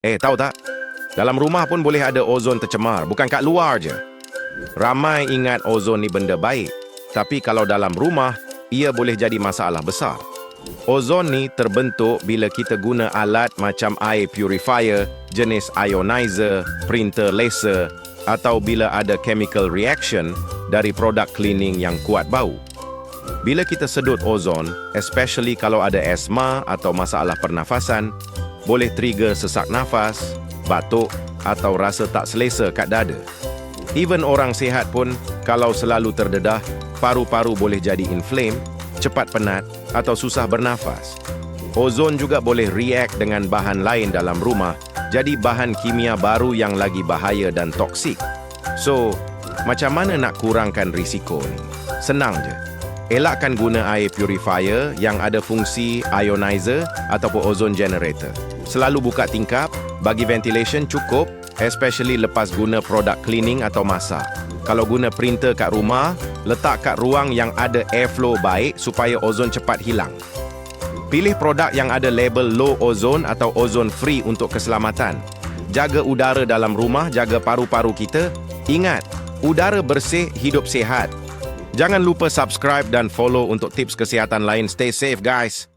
Eh, tahu tak? Dalam rumah pun boleh ada ozon tercemar, bukan kat luar je. Ramai ingat ozon ni benda baik, tapi kalau dalam rumah, ia boleh jadi masalah besar. Ozon ni terbentuk bila kita guna alat macam air purifier, jenis ionizer, printer laser atau bila ada chemical reaction dari produk cleaning yang kuat bau. Bila kita sedut ozon, especially kalau ada asma atau masalah pernafasan, boleh trigger sesak nafas, batuk atau rasa tak selesa kat dada. Even orang sihat pun, kalau selalu terdedah, paru-paru boleh jadi inflame, cepat penat atau susah bernafas. Ozon juga boleh react dengan bahan lain dalam rumah, jadi bahan kimia baru yang lagi bahaya dan toksik. So, macam mana nak kurangkan risiko ni? Senang je. Elakkan guna air purifier yang ada fungsi ionizer ataupun ozone generator. Selalu buka tingkap, bagi ventilation cukup, especially lepas guna produk cleaning atau masak. Kalau guna printer kat rumah, letak kat ruang yang ada airflow baik supaya ozon cepat hilang. Pilih produk yang ada label low ozone atau ozone free untuk keselamatan. Jaga udara dalam rumah, jaga paru-paru kita. Ingat, udara bersih, hidup sihat. Jangan lupa subscribe dan follow untuk tips kesihatan lain. Stay safe guys.